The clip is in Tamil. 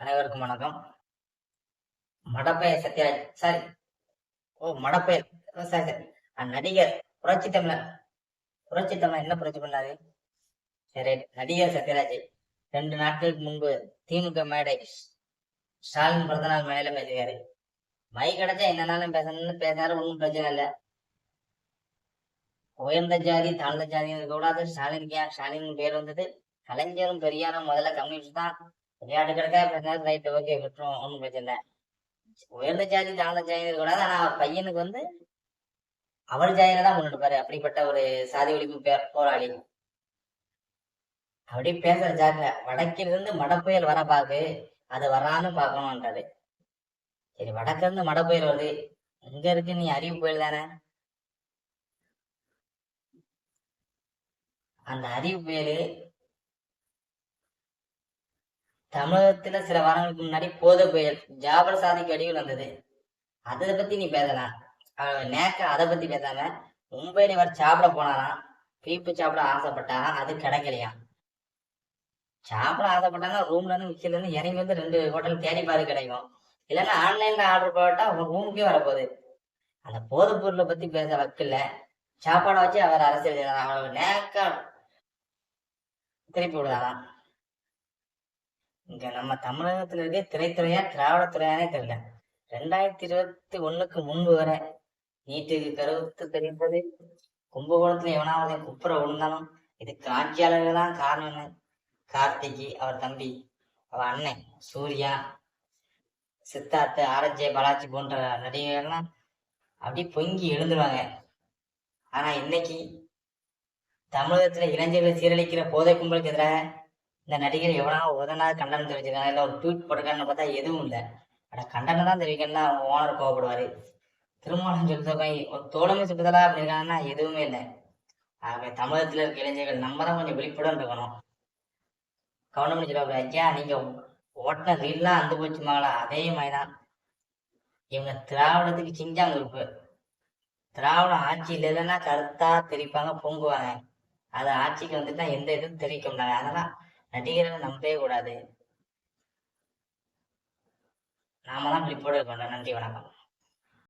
அனைவருக்கும் வணக்கம். மடப்பெயர் சத்யராஜ் சாரி ஓ மடப்பெயர் சாரி சாரி நடிகர் புரட்சி தமிழர். புரட்சி தமிழர் என்ன புரட்சி பண்ணாரு? சரி நடிகர் சத்யராஜ் ரெண்டு நாட்களுக்கு முன்பு திமுக மேடை ஸ்டாலின் பிறந்தநாள் மேல பேசுகிறாரு மை கிடைச்சா என்னன்னாலும் பேசணும்னு பேசினாரு ஒன்றும் பிரச்சனை இல்லை. உயர்ந்த ஜாதி தாழ்ந்த ஜாதி கூடாது ஸ்டாலின் ஏன்? ஸ்டாலின் பேர் வந்தது கலைஞரும் பெரியாரும் முதல்ல கம்யூனிஸ்ட் தான். விளையாட்டு கிடக்கா பேசினாரு ரைட்டு ஓகே விட்டுரும் ஒன்றும் பிரச்சனை உயர்ந்த ஜாதி தாழ்ந்த ஜாதி கூடாது. ஆனால் பையனுக்கு வந்து அவர் ஜாதியில தான் முன்னெடுப்பாரு அப்படிப்பட்ட ஒரு சாதி ஒழிப்பு பேர் போராளி. அப்படி பேசுற ஜாதியில வடக்கிலிருந்து மடப்புயல் வர பாக்கு. அது வரான்னு பார்க்கணும்ன்றாரு. சரி வடக்கிலிருந்து மடப்புயல் வருது. இங்க இருக்கு நீ அறிவு புயல் தானே? அந்த அறிவு புயல் தமிழகத்துல சில வாரங்களுக்கு முன்னாடி போதை புயல் ஜாபர் சாதிக்கு அடிவில் வந்தது. அதை பத்தி நீ பேசலாம் அவன் நேக்க அதை பத்தி பேசாம மும்பையில இவர் சாப்பிட போனாராம் பீப்பு சாப்பிட ஆசைப்பட்டாராம் அது கிடைக்கலையா? சாப்பிட ஆசைப்பட்டாங்க ரூம்ல இருந்து கீழ இருந்து இறங்கி வந்து ரெண்டு ஹோட்டல் தேடி பாரு கிடைக்கும். இல்லைன்னா ஆன்லைன்ல ஆர்டர் போட்டா உங்க ரூமுக்கே வரப்போகுது. அந்த போதைப் பொருளை பத்தி பேச வக்கில்ல சாப்பாடை வச்சு அவர் அரசியல் செய்யறாங்க நேக்கா திருப்பி விடுறாராம். இங்க நம்ம தமிழகத்துல இருக்க திரைத்துறையா திராவிட துறையானே தெரியல. ரெண்டாயிரத்தி இருபத்தி ஒண்ணுக்கு முன்பு வர நீட்டுக்கு கருத்து தெரிந்தது கும்பகோணத்துல எவனாவது குப்புற விழுந்தாலும் இதுக்கு ஆட்சியாளர்கள் தான் காரணம்னு கார்த்திகி அவர் தம்பி அவர் அண்ணன் சூர்யா சித்தார்த்து ஆரஜே பாலாஜி போன்ற நடிகர்கள்லாம் அப்படி பொங்கி எழுந்துருவாங்க. ஆனா இன்னைக்கு தமிழகத்துல இளைஞர்களை சீரழிக்கிற போதை கும்பலுக்கு எதிராக இந்த நடிகர் எவனா ஒரு நாள் கண்டனம் தெரிவிச்சிருக்காங்க இல்லை ஒரு ட்வீட் போட்டிருக்கான்னு பார்த்தா எதுவும் இல்லை. அட கண்டனம் தான் தெரிவிக்கணும்னா அவங்க ஓனர் கோவப்படுவாரு. திருமணம் சொல்லிட்டு ஒரு தோழமை சுட்டுதலா அப்படின்னா எதுவுமே இல்லை. ஆகவே தமிழகத்துல இருக்க இளைஞர்கள் நம்ம தான் கொஞ்சம் விழிப்புடன் இருக்கணும். கவனம் சொல்லுவாங்க ஐயா நீங்க ஓட்டின ரீல்லாம் அந்த போச்சு மகளா. அதே மாதிரிதான். இவங்க திராவிடத்துக்கு சிஞ்சாங்க இருப்பு திராவிடம் ஆட்சி இல்லைன்னா கருத்தா தெரிவிப்பாங்க பொங்குவாங்க. அது ஆட்சிக்கு வந்துட்டா எந்த இதுவும் தெரிவிக்க முடியாது. அதனால நடிகர்களை நம்பவே கூடாது. நாம தான் விழிப்போடு நன்றி வணக்கம்.